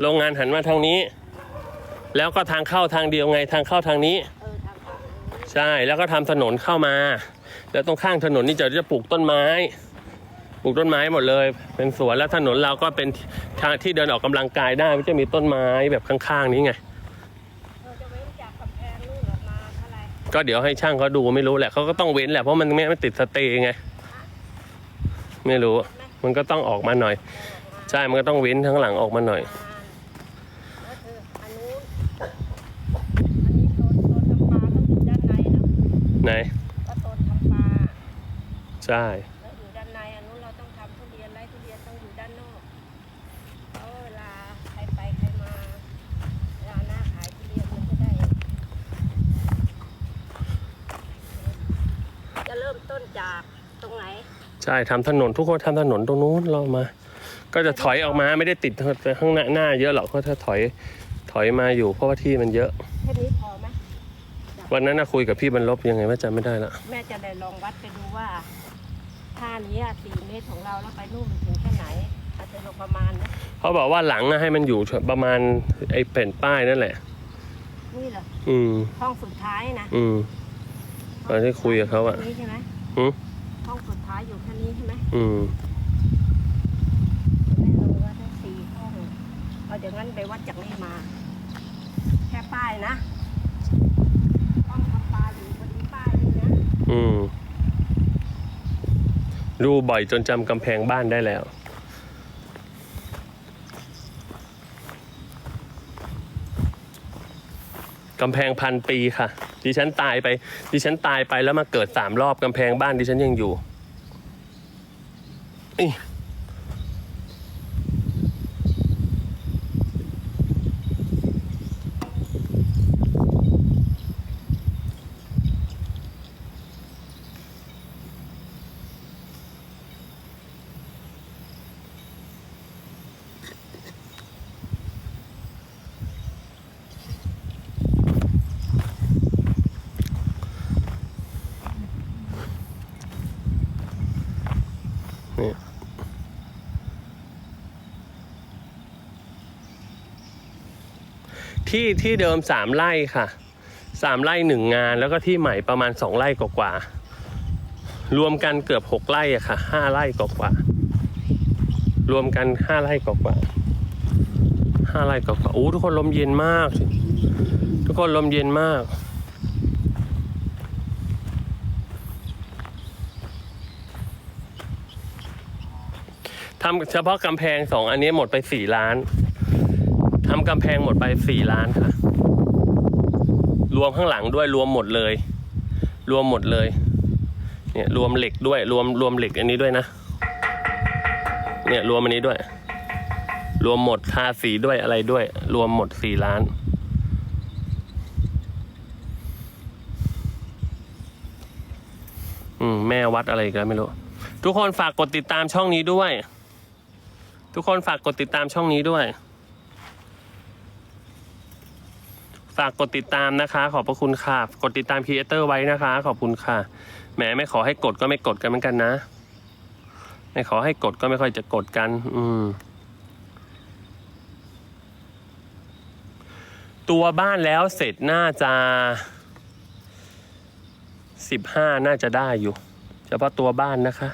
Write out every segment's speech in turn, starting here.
โรงงานหันมาทางนี้ แล้วก็ทางเข้าทางเดียวไงทางเข้าทางนี้เออทางฝั่งนี้ใช่แล้วก็ทำถนนเข้ามา แล้วตรงข้างถนนนี่จะจะปลูกต้นไม้ ปลูกต้นไม้หมดเลย เป็นสวนแล้วถนนเราก็เป็นทางที่เดินออกกำลังกายได้มันจะมีต้นไม้แบบข้างๆนี้ไงเราจะเว้นจากกำแพงนู่นออกมาเท่าไหร่ก็เดี๋ยวให้ช่างเขาดูไม่รู้แหละเขาก็ต้องเว้นแหละเพราะมันไม่ไม่ติดสเตย์ไงไม่รู้ มันก็ต้องออกมาหน่อย ใช่ มันก็ต้องเว้นทั้างหลังออกมาหน่อย แล้วคืออันนู้นอันนี้โซนโซนทำปลาต้องอยู่ด้านในเนาะ ไหนก็โซนทำปลาใช่แล้วอยู่ด้านในอันนู้นเราต้องทำทุเรียนไร่ทุเรียนต้องอยู่ด้านนอกเพราะเวลาใครไปใครมาเวลาหน้าขายทุเรียนมันจะได้ จะเริ่มต้นจากตรงไหนใช่ทำถนนทุกคนทำถนนตรงนู้นเรามา ก็จะถอยออกมาไม่ได้ติดข้างหน้าหน้าเยอะหรอกก็ถ้าถอยถอยมาอยู่เพราะว่าที่มันเยอะ แค่นี้พอไหม วันนั้นนะคุยกับพี่บรรลบยังไงว่าจำไม่ได้ละแม่จะได้ลองวัดไปดูว่าท่านี้อะสี่เมตรของเราแล้วไปนู่นมันถึงแค่ไหน อาจจะลงประมาณนะเขาบอกว่าหลังอะให้มันอยู่ประมาณไอ้แผ่นป้ายนั่นแหละ นี่เหรออืมห้องสุดท้ายนะอืมตอนที่คุยกับเขาอะแค่นี้ใช่ไหมหือห้องสุดท้ายอยู่แค่นี้ใช่ไหมอืมแม่รู้ว่าทั้งสี่ห้องเอาเดี๋ยวงั้นไปวัดจากนี่มา แค่ป้ายนะห้องทำปลาอยู่บนนี้ป้ายนี่นะ อืม ดูบ่อยจนจำกำแพงบ้านได้แล้ว กำแพงพันปีค่ะ ดิฉันตายไป ดิฉันตายไปแล้วมาเกิดสามรอบกำแพงบ้านดิฉันยังอยู่อินี่ ที่ที่เดิมสามไร่ค่ะสามไร่หนึ่งงาน แล้วก็ที่ใหม่ประมาณสองไร่กว่าๆรวมกันเกือบหกไร่อะค่ะห้าไร่กว่าๆรวมกันห้าไร่กว่าๆห้าไร่กว่าๆโอ้ทุกคนลมเย็นมาก ทุกคนลมเย็นมากทำเฉพาะกำแพงสองอันนี้หมดไปสี่ล้าน ทำกำแพงหมดไปสี่ล้านค่ะ รวมข้างหลังด้วยรวมหมดเลย รวมหมดเลย เนี่ยรวมเหล็กด้วยรวมรวมเหล็กอันนี้ด้วยนะ เนี่ยรวมอันนี้ด้วย รวมหมดทาสีด้วยอะไรด้วย รวมหมดสี่ล้านอืมแม่วัดอะไรกันไม่รู้ ทุกคนฝากกดติดตามช่องนี้ด้วย ทุกคนฝากกดติดตามช่องนี้ด้วย ฝากกดติดตามนะคะ ขอบพระคุณค่ะ กดติดตามครีเอเตอร์ไว้นะคะ ขอบคุณค่ะแหมไม่ขอให้กดก็ไม่กดกันเหมือนกันนะ ไม่ขอให้กดก็ไม่ค่อยจะกดกัน อืม ตัวบ้านแล้วเสร็จน่าจะสิบห้าน่าจะได้อยู่ เฉพาะตัวบ้านนะคะ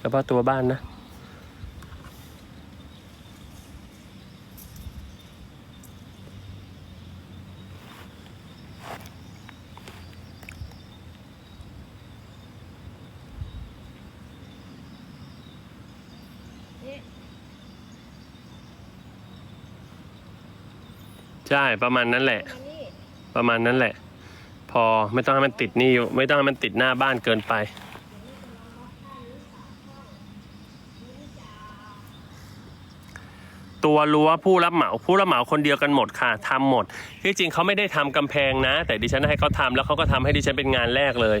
เฉพาะตัวบ้านนะ ใช่ประมาณนั้นแหละมานี่ประมาณนั้นแหละ พอไม่ต้องให้มันติดนี่อยู่ไม่ต้องให้มันติดหน้าบ้านเกินไป ตัวรั้วผู้รับเหมาผู้รับเหมาคนเดียวกันหมดค่ะทำหมด ที่จริงเขาไม่ได้ทำกำแพงนะ แต่ดิฉันให้เขาทำแล้วเขาก็ทำให้ดิฉันเป็นงานแรกเลย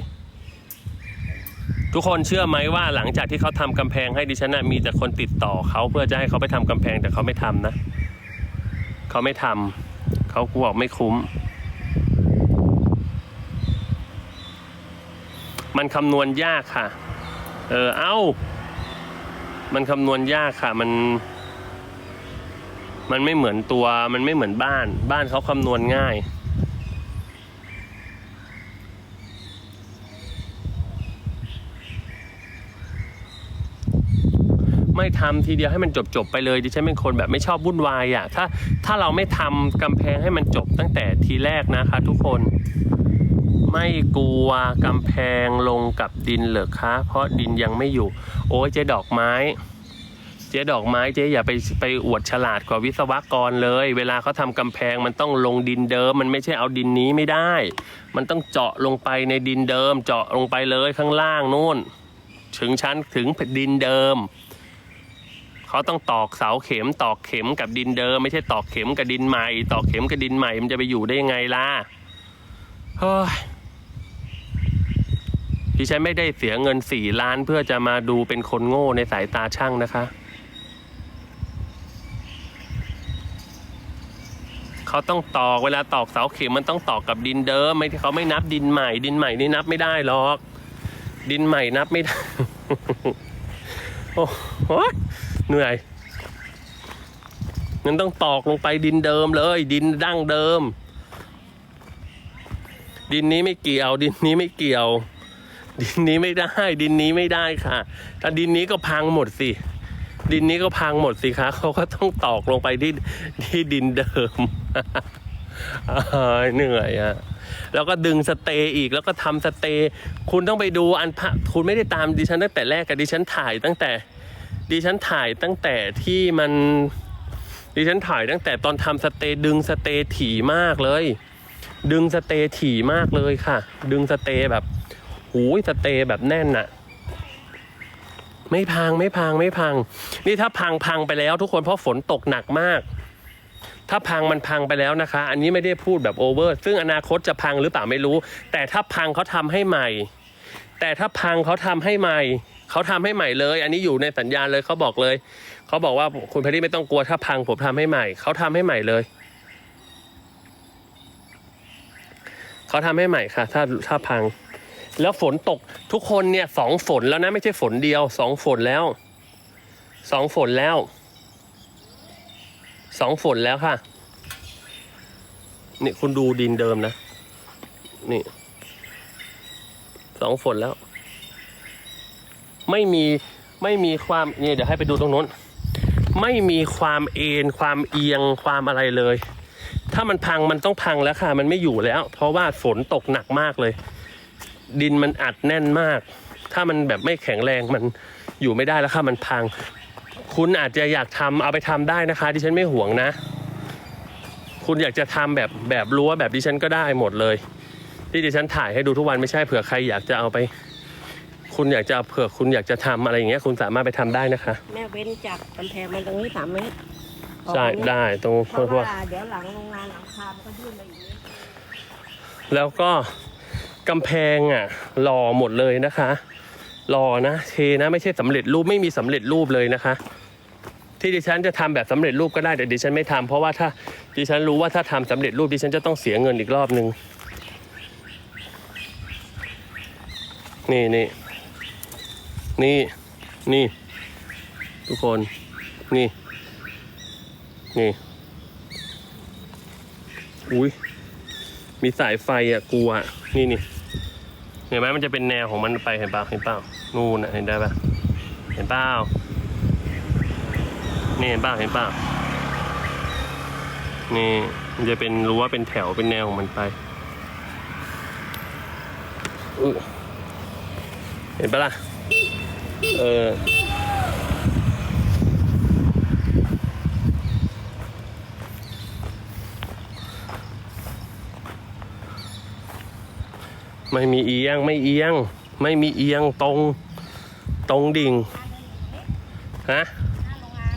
ทุกคนเชื่อไหมว่าหลังจากที่เขาทำกำแพงให้ดิฉันนะมีแต่คนติดต่อเขาเพื่อจะให้เขาไปทำกำแพงแต่เขาไม่ทำนะเขาไม่ทำ เขากูบอกไม่คุ้ม มันคำนวณยากค่ะ เออ เอ้า มันคำนวณยากค่ะ มัน มันไม่เหมือนตัว มันไม่เหมือนบ้าน บ้านเขาคำนวณง่าย ไม่ทำทีเดียวให้มันจบจบไปเลยดิฉันเป็นคนแบบไม่ชอบวุ่นวายอะ่ะถ้าถ้าเราไม่ทำกำแพงให้มันจบตั้งแต่ทีแรกนะคะ ทุกคน ไม่กลัวกำแพงลงกับดินเหรอคะ เพราะดินยังไม่อยู่ โอ้ยเจ๊ดอกไม้เจ๊ดอกไม้เจ๊อย่าไปไปอวดฉลาดกว่าวิศวกรเลย เวลาเขาทำกำแพงมันต้องลงดินเดิม มันไม่ใช่เอาดินนี้ไม่ได้ มันต้องเจาะลงไปในดินเดิม เจาะลงไปเลยข้างล่างนู่น ถึงชั้นถึงดินเดิม เขาต้องตอกเสาเข็มตอกเข็มกับดินเดิม ไม่ใช่ตอกเข็มกับดินใหม่ ตอกเข็มกับดินใหม่มันจะไปอยู่ได้ยังไงล่ะเฮ้ยดิฉันไม่ได้เสียเงินสี่ล้านเพื่อจะมาดูเป็นคนโง่ในสายตาช่างนะคะ เขาต้องตอกเวลาตอกเสาเข็มมันต้องตอกกับดินเดิม ไม่เขาไม่นับดินใหม่ ดินใหม่นี่นับไม่ได้หรอก ดินใหม่นับไม่ได้ โอ้โห เหนื่อยมันต้องตอกลงไปดินเดิมเลย ดินดั้งเดิม ดินนี้ไม่เกี่ยว ดินนี้ไม่เกี่ยว ดินนี้ไม่ได้ ดินนี้ไม่ได้ค่ะ ถ้าดินนี้ก็พังหมดสิ ดินนี้ก็พังหมดสิคะเขาก็ต้องตอกลงไปที่ที่ดินเดิมเหนื่อยอะแล้วก็ดึงสเตย์อีกแล้วก็ทำสเตย์คุณต้องไปดูอันพระคุณไม่ได้ตามดิฉันตั้งแต่แรกกับดิฉันถ่ายตั้งแต่ ดิฉันถ่ายตั้งแต่ที่มันดิฉันถ่ายตั้งแต่ตอนทำสเตย์ดึงสเตย์ถี่มากเลย ดึงสเตย์ถี่มากเลยค่ะ ดึงสเตย์แบบหูยสเตย์แบบแน่นอะไม่พังไม่พังไม่พัง นี่ถ้าพังพังไปแล้ว ทุกคนเพราะฝนตกหนักมาก ถ้าพังมันพังไปแล้วนะคะ อันนี้ไม่ได้พูดแบบโอเวอร์ ซึ่งอนาคตจะพังหรือเปล่าไม่รู้ แต่ถ้าพังเขาทำให้ใหม่ แต่ถ้าพังเขาทำให้ใหม่ เขาทำให้ใหม่เลย อันนี้อยู่ในสัญญาณเลยเขาบอกเลย เขาบอกว่าคุณแพรรี่ไม่ต้องกลัวถ้าพังผมทำให้ใหม่ เขาทำให้ใหม่เลย เขาทำให้ใหม่ค่ะ ถ้าถ้าพัง แล้วฝนตกทุกคนเนี่ยสองฝนแล้วนะไม่ใช่ฝนเดียวสองฝนแล้วสองฝนแล้วสองฝนแล้วค่ะนี่คุณดูดินเดิมนะ นี่สองฝนแล้ว ไม่มีไม่มีความเนี่ยเดี๋ยวให้ไปดูตรงนู้น ไม่มีความเอ็นความเอียงความอะไรเลย ถ้ามันพังมันต้องพังแล้วค่ะ มันไม่อยู่แล้ว เพราะว่าฝนตกหนักมากเลย ดินมันอัดแน่นมาก ถ้ามันแบบไม่แข็งแรงมันอยู่ไม่ได้แล้วค่ะมันพัง คุณอาจจะอยากทำเอาไปทำได้นะคะ ดิฉันไม่ห่วงนะ คุณอยากจะทำแบบแบบรั้วแบบดิฉันก็ได้หมดเลย ที่ดิฉันถ่ายให้ดูทุกวันไม่ใช่เผื่อใครอยากจะเอาไป คุณอยากจะเผื่อคุณอยากจะทำอะไรอย่างเงี้ยคุณสามารถไปทำได้นะคะ แม่เว้นจากกำแพงมันตรงนี้สามเมตรใช่ออกมานี่ได้ตรงเพเพราะราะว่าว่าเดี๋ยวหลังโรงงานหลังคามันก็ยื่นมาอีกนิดแล้วก็กำแพงอะรอหมดเลยนะคะรอนะเทนะไม่ใช่สำเร็จรูปไม่มีสำเร็จรูปเลยนะคะ ที่ดิฉันจะทำแบบสำเร็จรูปก็ได้แต่ดิฉันไม่ทำเพราะว่าถ้าดิฉันรู้ว่าถ้าทำสำเร็จรูปดิฉันจะต้องเสียเงินอีกรอบนึงนี่นี่ นี่ นี่ ทุกคน นี่ นี่ อุ้ย มีสายไฟอะกลัวอะนี่นี่ เห็นไหมมันจะเป็นแนวของมันไปเห็นเปล่าเห็นเปล่า นู่นน่ะเห็นได้ปะเห็นเปล่า นี่เห็นเปล่าเห็นเปล่า นี่ มันจะเป็นรั้ว่าเป็นแถวเป็นแนวของมันไปเห็นปะล่ะ เออไม่มีเอียงไม่เอียง ไม่มีเอียงตรง ตรงดิ่งฮะหน้าโรงงาน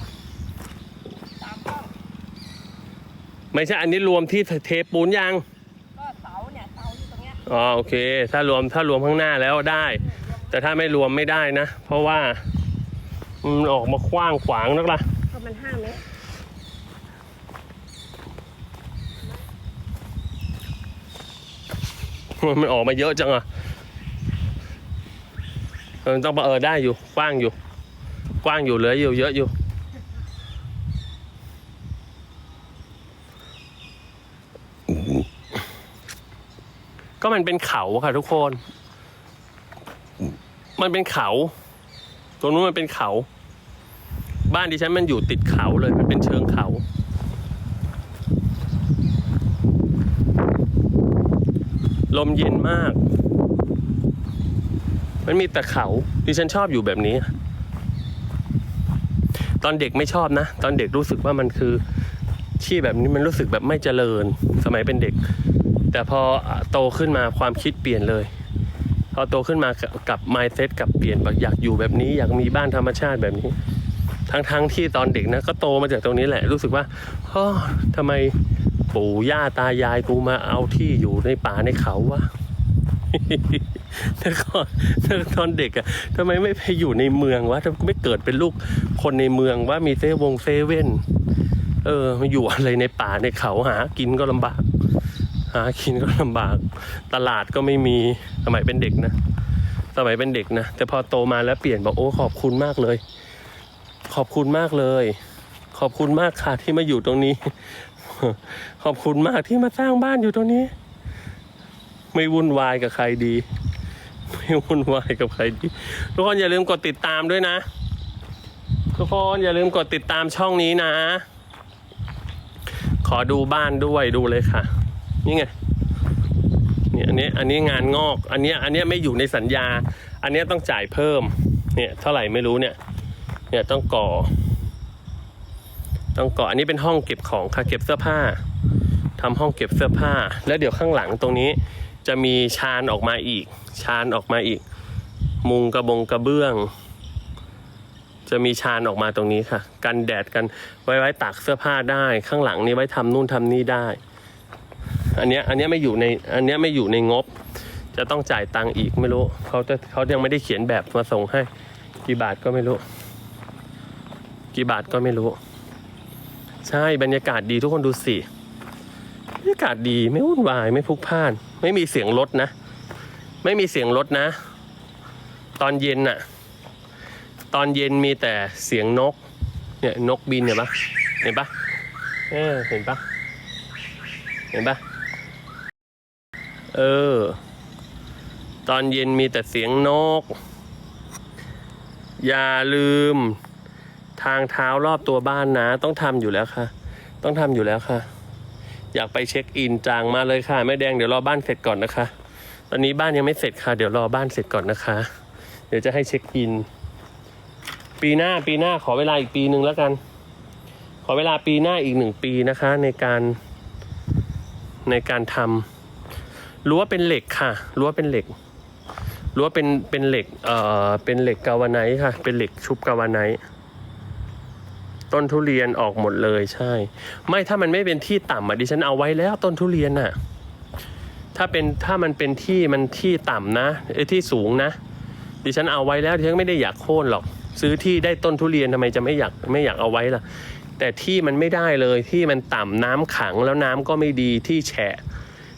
สามห้องไม่ใช่อันนี้รวมที่เทปูนยังก็เสาเนี่ยเสาอยู่ตรงเนี้ยอ๋อโอเค ถ้ารวมถ้ารวมข้างหน้าแล้วได้ แต่ถ้าไม่รวมไม่ได้นะ เพราะว่ามันออกมาคว้างขวางนักละประมาณห้าเมตรมันออกมาเยอะจังอะมันต้องเออได้อยู่กว้างอยู่ กว้างอยู่เหลืออยู่เยอะอยู่ก็มันเป็นเขาค่ะทุกคน มันเป็นเขา ตรงนู้นมันเป็นเขา บ้านดิฉันมันอยู่ติดเขาเลย มันเป็นเชิงเขา ลมเย็นมาก มันมีแต่เขา ดิฉันชอบอยู่แบบนี้ ตอนเด็กไม่ชอบนะ ตอนเด็กรู้สึกว่ามันคือที่แบบนี้มันรู้สึกแบบไม่เจริญ สมัยเป็นเด็ก แต่พอโตขึ้นมาความคิดเปลี่ยนเลย พอโตขึ้นมากับ mindset กับเปลี่ยนแบบอยากอยู่แบบนี้ อยากมีบ้านธรรมชาติแบบนี้ ทั้งๆทที่ตอนเด็กนะก็โตมาจากตรงนี้แหละ รู้สึกว่าอ๋อทำไมปู่ย่าตายายกูมาเอาที่อยู่ในป่าในเขาวะแต่ก่อนตอนเด็กอะทำไมไม่ไปอยู่ในเมืองวะทำไมไม่เกิดเป็นลูกคนในเมืองว่ามีเซวงเซเว่นเออมาอยู่อะไรในป่าในเขาหากินก็ลำบากากินก็ลำบาก ตลาดก็ไม่มีสมัยเป็นเด็กนะ สมัยเป็นเด็กนะ แต่พอโตมาแล้วเปลี่ยนบอกโอ้ขอบคุณมากเลย ขอบคุณมากเลย ขอบคุณมากค่ะที่มาอยู่ตรงนี้ ขอบคุณมากที่มาสร้างบ้านอยู่ตรงนี้ ไม่วุ่นวายกับใครดี ไม่วุ่นวายกับใครดี ทุกคนอย่าลืมกดติดตามด้วยนะ ทุกคนอย่าลืมกดติดตามช่องนี้นะ ขอดูบ้านด้วยดูเลยค่ะ นี่ไงเนี่ยอันนี้อันนี้งานงอกอันเนี้ยอันเนี้ยไม่อยู่ในสัญญา อันเนี้ยต้องจ่ายเพิ่มเนี่ยเท่าไหร่ไม่รู้เนี่ย เนี่ยต้องก่อ ต้องก่ออันนี้เป็นห้องเก็บของค่ะเก็บเสื้อผ้าทำห้องเก็บเสื้อผ้า แล้วเดี๋ยวข้างหลังตรงนี้จะมีชานออกมาอีก ชานออกมาอีก มุงกระบงกระเบื้อง จะมีชานออกมาตรงนี้ค่ะ กันแดดกันไว้ไว้ตากเสื้อผ้าได้ ข้างหลังนี้ไว้ทำนู่นทำนี่ได้ อันเนี้ยอันเนี้ยไม่อยู่ในอันเนี้ยไม่อยู่ในงบ จะต้องจ่ายตังค์อีกไม่รู้เขาจะเขายังไม่ได้เขียนแบบมาส่งให้ กี่บาทก็ไม่รู้ กี่บาทก็ไม่รู้ ใช่บรรยากาศดีทุกคนดูสิบรรยากาศดีไม่วุ่นวายไม่พลุกพล่าน ไม่มีเสียงรถนะ ไม่มีเสียงรถนะ ตอนเย็นน่ะ ตอนเย็นมีแต่เสียงนก เนี่ยนกบินเห็นปะเห็นปะเออเห็นปะเห็นปะ เออ ตอนเย็นมีแต่เสียงนก อย่าลืม ทางเท้ารอบตัวบ้านนะ ต้องทำอยู่แล้วค่ะ ต้องทำอยู่แล้วค่ะ อยากไปเช็คอินจางมาเลยค่ะแม่แดงเดี๋ยวรอบ้านเสร็จก่อนนะคะ ตอนนี้บ้านยังไม่เสร็จค่ะ เดี๋ยวรอบ้านเสร็จก่อนนะคะ เดี๋ยวจะให้เช็คอิน ปีหน้าปีหน้าขอเวลาอีกปีหนึ่งแล้วกัน ขอเวลาปีหน้าอีกหนึ่งปีนะคะ ในการในการทำ รั้วเป็นเหล็กค่ะรั้วเป็นเหล็กรั้วเป็นเป็นเหล็กเอ่อเป็นเหล็กกาวาไนค่ะ เป็นเหล็กชุบกาวาไนต้นทุเรียนออกหมดเลยใช่ ไม่ถ้ามันไม่เป็นที่ต่ำอะดิฉันเอาไว้แล้วต้นทุเรียนน่ะ ถ้าเป็นถ้ามันเป็นที่มันที่ต่ำนะเอ้ที่สูงนะ ดิฉันเอาไว้แล้วดิฉันไม่ได้อยากโค่นหรอก ซื้อที่ได้ต้นทุเรียนทำไมจะไม่อยากไม่อยากเอาไว้ล่ะ แต่ที่มันไม่ได้เลยที่มันต่ำน้ำขังแล้วน้ำก็ไม่ดีที่แฉะ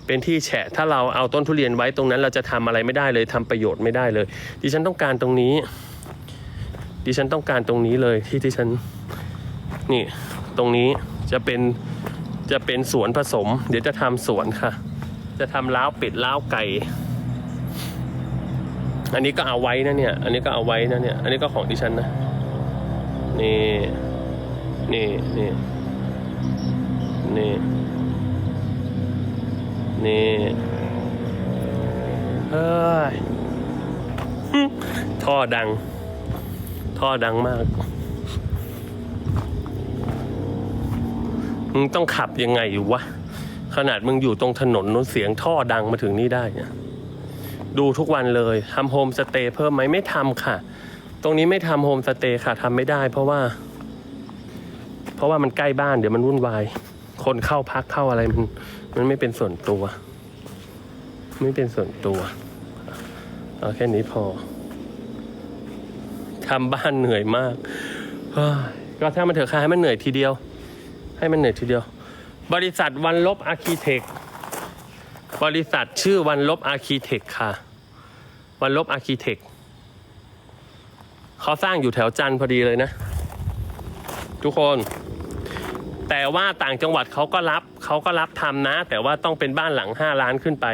เป็นที่แฉะถ้าเราเอาต้นทุเรียนไว้ตรงนั้นเราจะทำอะไรไม่ได้เลยทำประโยชน์ไม่ได้เลย ดิฉันต้องการตรงนี้ ดิฉันต้องการตรงนี้เลยที่ที่ฉันนี่ตรงนี้จะเป็นจะเป็นสวนผสม เดี๋ยวจะทำสวนค่ะ จะทำล้าวเป็ดล้าวไก่ อันนี้ก็เอาไว้นะเนี่ย อันนี้ก็เอาไว้นะเนี่ย อันนี้ก็ของดิฉันนะนี่นี่นี่นี่ นี่เฮ้ยท่อดัง ท่อดังมากมึงต้องขับยังไงอยู่วะ ขนาดมึงอยู่ตรงถนนนู้นเสียงท่อดังมาถึงนี่ได้เนี่ยดูทุกวันเลยทำโฮมสเตย์เพิ่มไหมไม่ทำค่ะ ตรงนี้ไม่ทำโฮมสเตย์ค่ะทำไม่ได้ เพราะว่า เพราะว่ามันใกล้บ้านเดี๋ยวมันวุ่นวาย คนเข้าพักเข้าอะไรมัน มันไม่เป็นส่วนตัว ไม่เป็นส่วนตัวเอาแค่นี้พอทำบ้านเหนื่อยมากก็ถ้ามันเถอะค่ะให้มันเหนื่อยทีเดียว ให้มันเหนื่อยทีเดียว บริษัทวันลบอาร์คีเทคบริษัทชื่อวันลบอาร์คีเทคค่ะ วันลบอาร์คีเทคเขาสร้างอยู่แถวจันทร์พอดีเลยนะ ทุกคน แต่ว่าต่างจังหวัดเขาก็รับเขาก็รับทำนะ แต่ว่าต้องเป็นบ้านหลังห้าล้านขึ้นไป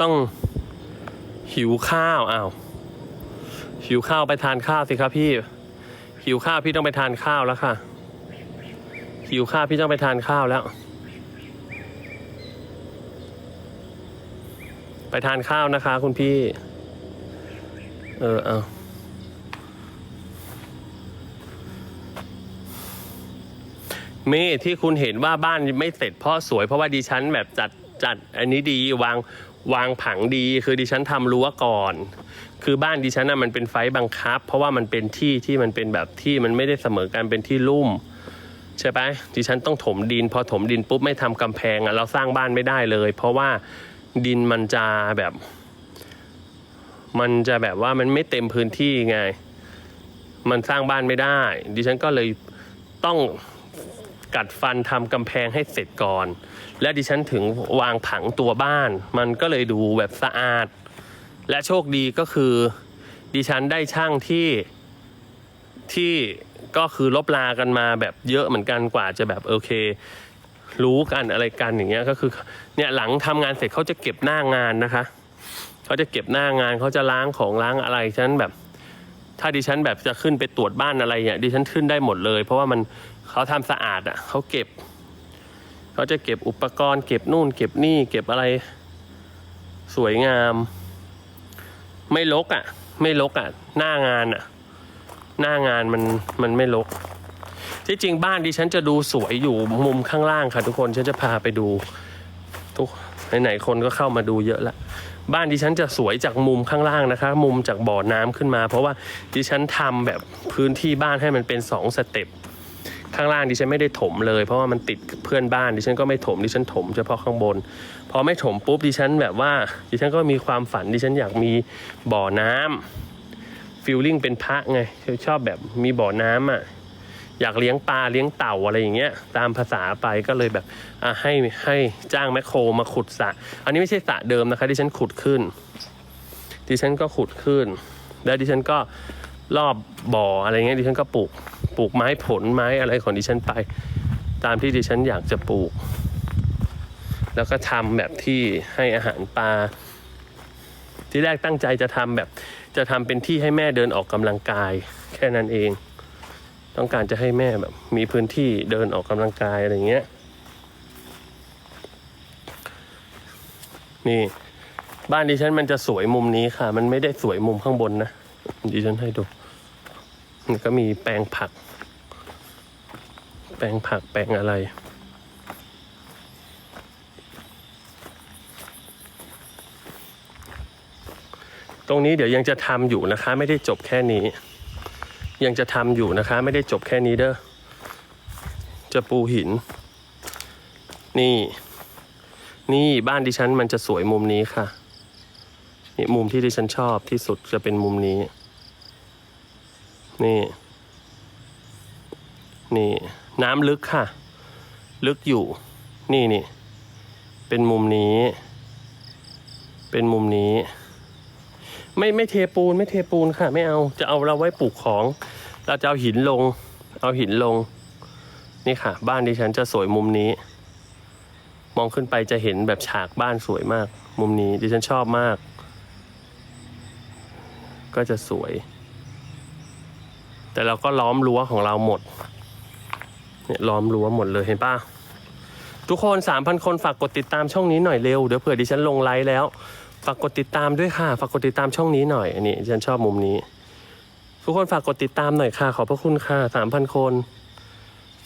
ต้องหิวข้าวอ้าวหิวข้าวไปทานข้าวสิครับพี่ หิวข้าวพี่ต้องไปทานข้าวแล้วค่ะ หิวข้าวพี่ต้องไปทานข้าวแล้ว ไปทานข้าวนะคะ คุณพี่ เออเอา มีที่คุณเห็นว่าบ้านไม่เสร็จเพราะสวยเพราะว่าดิฉันแบบจัดจัดอันนี้ดีวางวางผังดีคือดิฉันทำรั้วก่อน คือบ้านดิฉันน่ะมันเป็นไฟบังคับ เพราะว่ามันเป็นที่ที่มันเป็นแบบที่มันไม่ได้เสมอกันเป็นที่ลุ่มใช่ไหมดิฉันต้องถมดิน พอถมดินปุ๊บไม่ทำกำแพงอะเราสร้างบ้านไม่ได้เลย เพราะว่าดินมันจะแบบ มันจะแบบว่ามันไม่เต็มพื้นที่ไง มันสร้างบ้านไม่ได้ ดิฉันก็เลยต้อง กัดฟันทำกำแพงให้เสร็จก่อน และดิฉันถึงวางผังตัวบ้าน มันก็เลยดูแบบสะอาด และโชคดีก็คือ ดิฉันได้ช่างที่ที่ก็คือลบลากันมาแบบเยอะเหมือนกันกว่าจะแบบโอเค รู้กันอะไรกันอย่างเงี้ยก็คือเนี่ยหลังทำงานเสร็จเขาจะเก็บหน้างานนะคะเขาจะเก็บหน้างานเขาจะล้างของล้างอะไรฉะนั้นแบบ ถ้าดิฉันแบบจะขึ้นไปตรวจบ้านอะไรเนี่ยดิฉันขึ้นได้หมดเลย เพราะว่ามันเขาทำสะอาดอะเขาเก็บเขาจะเก็บอุปกรณ์ เก็บนู่น เก็บนี่ เก็บอะไร สวยงาม ไม่ลกอะ ไม่ลกอะ หน้างานอะ หน้างานมันมันไม่ลก ที่จริงบ้านดิฉันจะดูสวยอยู่มุมข้างล่างค่ะทุกคนฉันจะพาไปดู ทุกไหนๆคนก็เข้ามาดูเยอะละ บ้านดิฉันจะสวยจากมุมข้างล่างนะคะ มุมจากบ่อน้ำขึ้นมา เพราะว่าดิฉันทำแบบพื้นที่บ้านให้มันเป็นสองสเต็ปข้างล่างดิฉันไม่ได้ถมเลย เพราะว่ามันติดเพื่อนบ้านดิฉันก็ไม่ถมดิฉันถมเฉพาะข้างบน พอไม่ถมปุ๊บดิฉันแบบว่าดิฉันก็มีความฝันดิฉันอยากมีบ่อน้ำฟิลลิ่งเป็นพระไงชอบแบบมีบ่อน้ำอะ อยากเลี้ยงปลาเลี้ยงเต่าอะไรอย่างเงี้ยตามภาษาไปก็เลยแบบให้ให้จ้างแมคโครมาขุดสระอันนี้ไม่ใช่สระเดิมนะคะดิฉันขุดขึ้นดิฉันก็ขุดขึ้น แล้วดิฉันก็รอบบ่ออะไรเงี้ยดิฉันก็ปลูกปลูกไม้ผลไม้อะไรของดิฉันไป ตามที่ดิฉันอยากจะปลูก แล้วก็ทำแบบที่ให้อาหารปลาที่แรกตั้งใจจะทำแบบจะทำเป็นที่ให้แม่เดินออกกำลังกาย แค่นั้นเอง ต้องการจะให้แม่แบบ มีพื้นที่เดินออกกำลังกายอะไรเงี้ย นี่ บ้านดิฉันมันจะสวยมุมนี้ค่ะ มันไม่ได้สวยมุมข้างบนนะดิฉันให้ดูมันก็มีแปลงผัก แปลงผักแปลงอะไรตรงนี้เดี๋ยวยังจะทำอยู่นะคะ ไม่ได้จบแค่นี้ ยังจะทำอยู่นะคะ ไม่ได้จบแค่นี้เด้อจะปูหิน นี่ นี่บ้านดิฉันมันจะสวยมุมนี้ค่ะ นี่มุมที่ดิฉันชอบที่สุดจะเป็นมุมนี้ นี่ นี่ น้ำลึกค่ะ ลึกอยู่ นี่นี่ เป็นมุมนี้ เป็นมุมนี้ ไม่ไม่เทปูนไม่เทปูนค่ะ ไม่เอาจะเอาเราไว้ปลูกของ เราจะเอาหินลง เอาหินลง นี่ค่ะ บ้านดิฉันจะสวยมุมนี้ มองขึ้นไปจะเห็นแบบฉากบ้านสวยมาก มุมนี้ดิฉันชอบมาก ก็จะสวย แต่เราก็ล้อมรั้วของเราหมดเนี่ยล้อมรั้วหมดเลยเห็นปะทุกคนสามพันคนฝากกดติดตามช่องนี้หน่อยเร็ว เดี๋ยวเผื่อดิฉันลงไลฟ์แล้ว ฝากกดติดตามด้วยค่ะ ฝากกดติดตามช่องนี้หน่อย อันนี้ฉันชอบมุมนี้ ทุกคนฝากกดติดตามหน่อยค่ะ ขอบพระคุณค่ะสามพันคน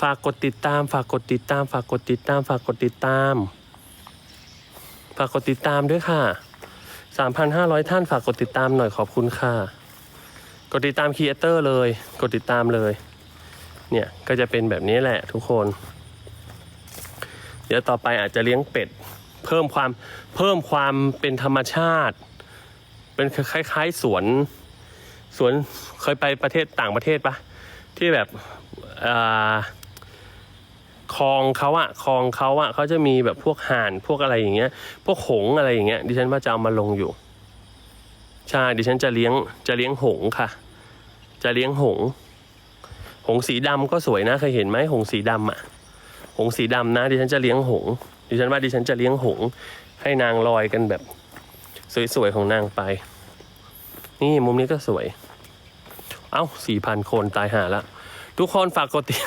ฝากกดติดตาม ฝากกดติดตาม ฝากกดติดตาม ฝากกดติดตาม ฝากกดติดตามด้วยค่ะสามพันห้าร้อยท่านฝากกดติดตามหน่อยขอบคุณค่ะ กดติดตามครีเอเตอร์เลย กดติดตามเลย เนี่ยก็จะเป็นแบบนี้แหละทุกคน เดี๋ยวต่อไปอาจจะเลี้ยงเป็ด เพิ่มความเพิ่มความเป็นธรรมชาติ เป็นคล้ายๆสวนสวนเคยไปประเทศต่างประเทศปะที่แบบคลองเขาอะคลองเขาอะเขาจะมีแบบพวกห่านพวกอะไรอย่างเงี้ย พวกหงอะไรอย่างเงี้ยดิฉันว่าจะเอามาลงอยู่ใช่ดิฉันจะเลี้ยงจะเลี้ยงหงค่ะ จะเลี้ยงหง หงสีดำก็สวยนะเคยเห็นไหมหงสีดำอะหงสีดำนะดิฉันจะเลี้ยงหง ดิฉันว่าดิฉันจะเลี้ยงหงให้นางลอยกันแบบสวยๆของนางไป นี่มุมนี้ก็สวย เอ้าสี่พันคนตายหาละ ทุกคนฝากกดติด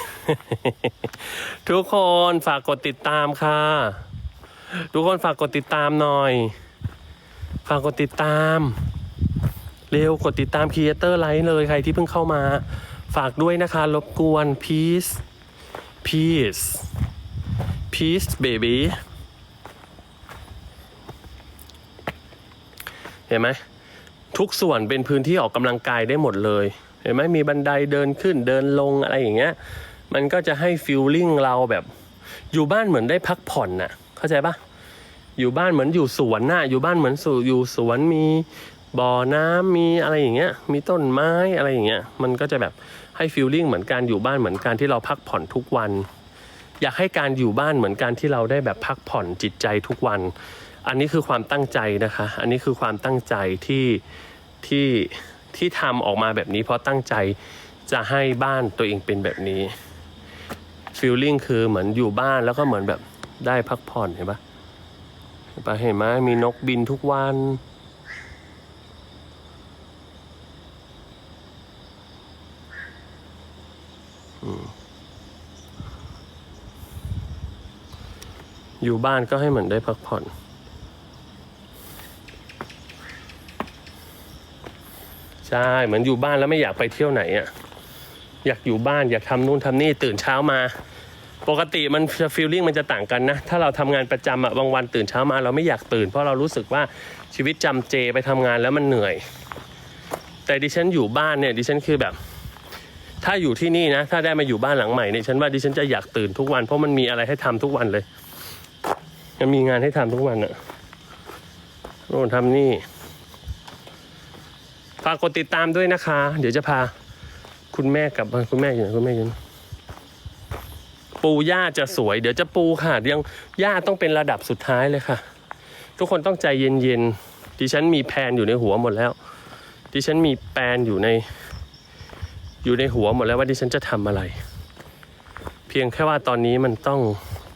ทุกคนฝากกดติดตามค่ะ ทุกคนฝากกดติดตามหน่อย ฝากกดติดตาม เร็วกดติดตามครีเอเตอร์ไลท์เลยใครที่เพิ่งเข้ามา ฝากด้วยนะคะรบกวน peace peace peace baby เห็นไหมทุกส่วนเป็นพื้นที่ออกกำลังกายได้หมดเลย เห็นไหมมีบันไดเดินขึ้นเดินลงอะไรอย่างเงี้ย มันก็จะให้ฟิลลิ่งเราแบบ อยู่บ้านเหมือนได้พักผ่อนน่ะ เข้าใจปะอยู่บ้านเหมือนอยู่สวนน่ะ อยู่บ้านเหมือนสู่อยู่สวนมีบ่อน้ำมีอะไรอย่างเงี้ย มีต้นไม้อะไรอย่างเงี้ย มันก็จะแบบให้ฟิลลิ่งเหมือนการอยู่บ้านเหมือนการที่เราพักผ่อนทุกวัน อยากให้การอยู่บ้านเหมือนการที่เราได้แบบพักผ่อนจิตใจทุกวัน อันนี้คือความตั้งใจนะคะ อันนี้คือความตั้งใจที่ที่ที่ทำออกมาแบบนี้ เพราะตั้งใจจะให้บ้านตัวเองเป็นแบบนี้ฟีลลิ่งคือเหมือนอยู่บ้านแล้วก็เหมือนแบบได้พักผ่อนเห็นปะเห็นปะเห็นไหมมีนกบินทุกวันอ อยู่บ้านก็ให้เหมือนได้พักผ่อน ใช่เหมือนอยู่บ้านแล้วไม่อยากไปเที่ยวไหนอะ่ะอยากอยู่บ้านอยากทำนู่นทำนี่ตื่นเช้ามา ปกติมันจะฟีลลิ่งมันจะต่างกันนะ ถ้าเราทำงานประจำอะบางวันตื่นเช้ามาเราไม่อยากตื่น เพราะเรารู้สึกว่าชีวิตจำเจไปทำงานแล้วมันเหนื่อย แต่ดิฉันอยู่บ้านเนี่ยดิฉันคือแบบ ถ้าอยู่ที่นี่นะ ถ้าได้มาอยู่บ้านหลังใหม่เนี่ยฉันว่าดิฉันจะอยากตื่นทุกวันเพราะมันมีอะไรให้ทำทุกวันเลย มันมีงานให้ทำทุกวันอะโน่นทำนี่ ฝากกดติดตามด้วยนะคะ เดี๋ยวจะพา คุณแม่กลับบ้านคุณแม่อยู่ไหนคุณแม่อยู่ปูหญ้าจะสวย เดี๋ยวจะปูค่ะยังหญ้าต้องเป็นระดับสุดท้ายเลยค่ะ ทุกคนต้องใจเย็นๆดิฉันมีแผนอยู่ในหัวหมดแล้ว ดิฉันมีแปนอยู่ใน อยู่ในหัวหมดแล้วว่าดิฉันจะทำอะไร เพียงแค่ว่าตอนนี้มันต้อง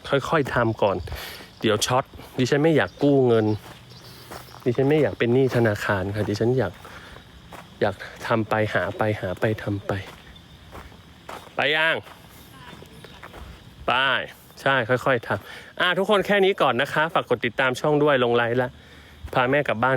ค่อยๆทำก่อน เดี๋ยวช็อตดิฉันไม่อยากกู้เงิน ดิฉันไม่อยากเป็นหนี้ธนาคารค่ะดิฉันอยากอยากทำไปหาไปหาไปทำไป ไปย่างไปใช่ค่อย ๆทำอะทุกคนแค่นี้ก่อนนะคะ ฝากกดติดตามช่องด้วยลงไลน์ละพาแม่กลับบ้าน